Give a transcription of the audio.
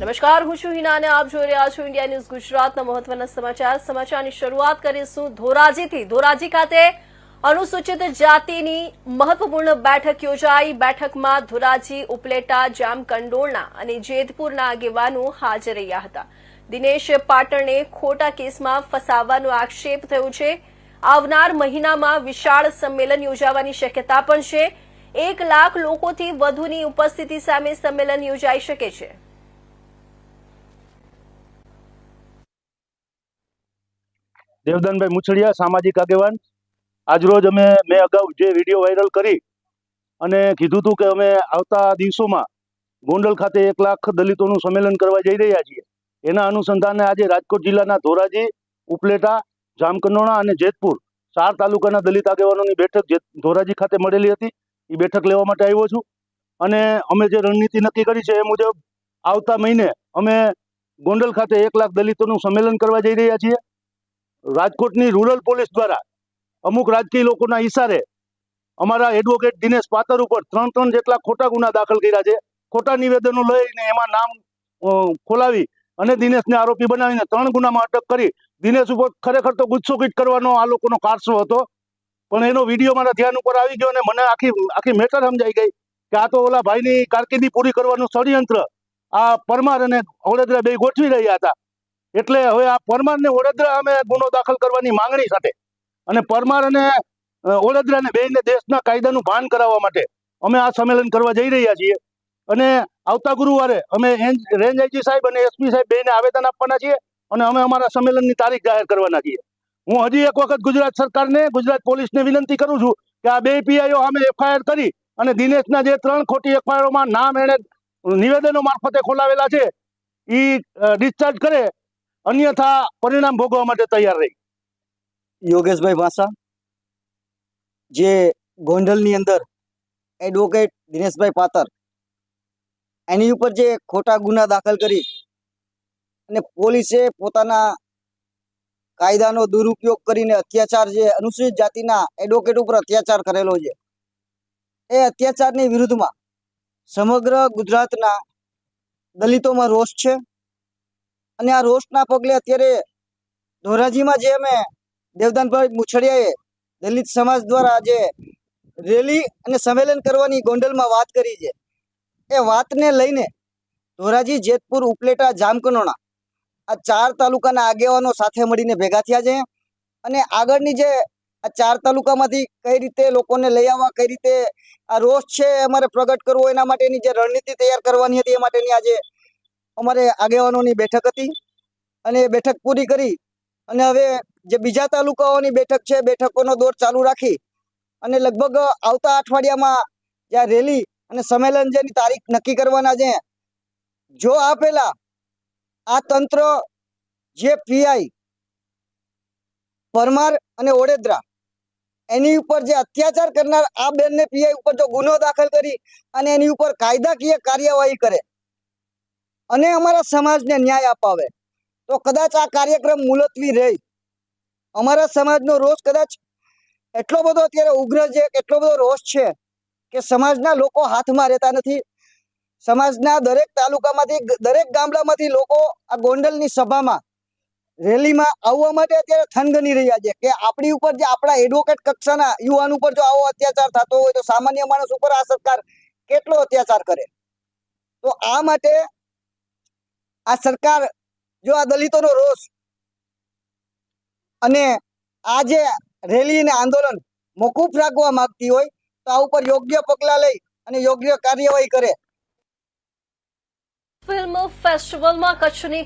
નમસ્કાર, હું છું હિના અને આપ જોઈ રહ્યા છો ઇન્ડિયા ન્યૂઝ ગુજરાતના મહત્વના સમાચાર. સમાચારની શરૂઆત કરીશું ધોરાજીથી. ધોરાજી ખાતે અનુસૂચિત જાતિની મહત્વપૂર્ણ બેઠક યોજાઈ. બેઠકમાં ધોરાજી, ઉપલેટા, જામકંડોળના અને જેતપુરના આગેવાનો હાજર રહ્યા હતા. દિનેશ પાટણને ખોટા કેસમાં ફસાવવાનો આક્ષેપ થયો છે. આવનાર મહિનામાં વિશાળ સંમેલન યોજાવાની શક્યતા પણ છે. એક લાખ લોકોથી વધુની ઉપસ્થિતિ સામે સંમેલન યોજાઈ શકે છે. દેવદાનભાઈ મુછડિયા, સામાજિક આગેવાન. આજરોજ અમે, મેં અગાઉ જે વીડિયો વાયરલ કરી અને કીધું હતું કે અમે આવતા દિવસોમાં ગોંડલ ખાતે એક લાખ દલિતોનું સંમેલન કરવા જઈ રહ્યા છીએ. એના અનુસંધાને આજે રાજકોટ જિલ્લાના ધોરાજી, ઉપલેટા, જામકંડોણા અને જેતપુર ચાર તાલુકાના દલિત આગેવાનોની બેઠક ધોરાજી ખાતે મળેલી હતી, એ બેઠક લેવા માટે આવ્યો છું. અને અમે જે રણનીતિ નક્કી કરી છે એ મુજબ આવતા મહિને અમે ગોંડલ ખાતે એક લાખ દલિતોનું સંમેલન કરવા જઈ રહ્યા છીએ. રાજકોટની રૂરલ પોલીસ દ્વારા અમુક રાજકીય લોકોના ઈશારે અમારા એડવોકેટ દિનેશ પાતર ઉપર ત્રણ ત્રણ જેટલા ખોટા ગુના દાખલ કર્યા છે. ખોટા નિવેદનો લઈને એમાં નામ ખોલાવી અને દિનેશને આરોપી બનાવીને ત્રણ ગુનામાં અટક કરી. દિનેશ ઉપર ખરેખર તો ગુસ્સોકીટ કરવાનો આ લોકોનો કારસો હતો. પણ એનો વીડિયો મારા ધ્યાન ઉપર આવી ગયો અને મને આખી આખી મેટર સમજાઈ ગઈ કે આ તો ઓલા ભાઈની કારકિર્દી પૂરી કરવાનું ષડયંત્ર આ પરમાર અને ઓળેદરા બે ગોઠવી રહ્યા હતા. એટલે હવે આ પરમાર ને અમે ગુનો દાખલ કરવાની માંગણી સાથે અને પરમાર અને અ, ઓળેદરાને બેયને દેશના કાયદાનું ભાન કરાવવા માટે અમે આ સંમેલન કરવા જઈ રહ્યા છીએ. અને આવતા ગુરુવારે અમે રેન્જ આઈજી સાહેબ અને એસપી સાહેબ બેને આવેદન આપવાના છીએ અને અમે અમારા સંમેલનની તારીખ જાહેર કરવાના છીએ. હું હજી એક વખત ગુજરાત સરકારને ગુજરાત પોલીસને વિનંતી કરું છું કે આ બે પીઆઈઓ અમે એફઆઈઆર કરી અને દિનેશના જે ત્રણ ખોટી એફઆઈઆરમાં નામ એણે નિવેદનો મારફતે ખોલાવેલા છે એ ડિસ્ચાર્જ કરે અન્યથા પરિણામ ભોગવવા માટે તૈયાર રહી. યોગેશભાઈ ભાષા જે ગોંડલની અંદર એડવોકેટ દિનેશભાઈ પાતર, એની ઉપર જે ખોટા ગુના દાખલ કરી અને પોલીસે પોતાના કાયદાનો દુરુપયોગ કરીને અત્યાચાર જે અનુસૂચિત જાતિના એડવોકેટ ઉપર અત્યાચાર કરેલો છે, એ અત્યાચારની વિરુદ્ધમાં સમગ્ર ગુજરાતના દલિતોમાં રોષ છે અને આ રોષના પગલે અત્યારે ધોરાજીમાં જે અમે દેવદાનભાઈ મુછડિયાએ દલિત સમાજ દ્વારા આજે રેલી અને સંમેલન કરવાની ગોંડલમાં વાત કરી છે. એ વાતને લઈને ધોરાજી, જેતપુર, ઉપલેટા, જામકનોણા આ ચાર તાલુકાના આગેવાનો સાથે મળીને ભેગા થયા છે અને આગળની જે આ ચાર તાલુકામાંથી કઈ રીતે લોકોને લઈ આવવા, કઈ રીતે આ રોષ છે અમારે પ્રગટ કરવો, એના માટેની જે રણનીતિ તૈયાર કરવાની હતી એ માટેની આજે અમારે આગેવાનોની બેઠક હતી અને એ બેઠક પૂરી કરી અને હવે જે બીજા તાલુકાઓની બેઠક છે બેઠકોનો દોર ચાલુ રાખી અને લગભગ આવતા અઠવાડિયામાં જ્યાં રેલી અને સંમેલન જેની તારીખ નક્કી કરવાના છે, જો આ પહેલા આ તંત્ર જે પીઆઈ પરમાર અને ઓડેદરા એની ઉપર જે અત્યાચાર કરનાર આ બેનને પીઆઈ ઉપર જો ગુનો દાખલ કરી અને એની ઉપર કાયદાકીય કાર્યવાહી કરે અને અમારા સમાજને ન્યાય અપાવે. તો કદાચ આ કાર્યક્રમ મુલતવી રહી. અમારા સમાજનો રોષ કદાચ એટલો બધો અત્યારે ઉગ્ર છે, એટલો બધો રોષ છે કે સમાજના લોકો હાથમાં રહેતા નથી. સમાજના દરેક તાલુકામાંથી, દરેક ગામડામાંથી લોકો આ ગોંડલની સભામાં, રેલીમાં આવવા માટે અત્યારે થનગની રહ્યા છે. કે આપણી ઉપર જે આપણા એડવોકેટ કક્ષાના યુવાન ઉપર જો આવો અત્યાચાર થતો હોય તો સામાન્ય માણસ ઉપર આ સરકાર કેટલો અત્યાચાર કરે? તો આ માટે આ સરકાર જો આ દલિતોનો રોષ અને આ જે રેલી અને આંદોલન મોકૂફ રાખવા માંગતી હોય તો આ ઉપર યોગ્ય પગલાં લઈ અને યોગ્ય કાર્યવાહી કરે. ફિલ્મ ફેસ્ટિવલમાં કચ્છની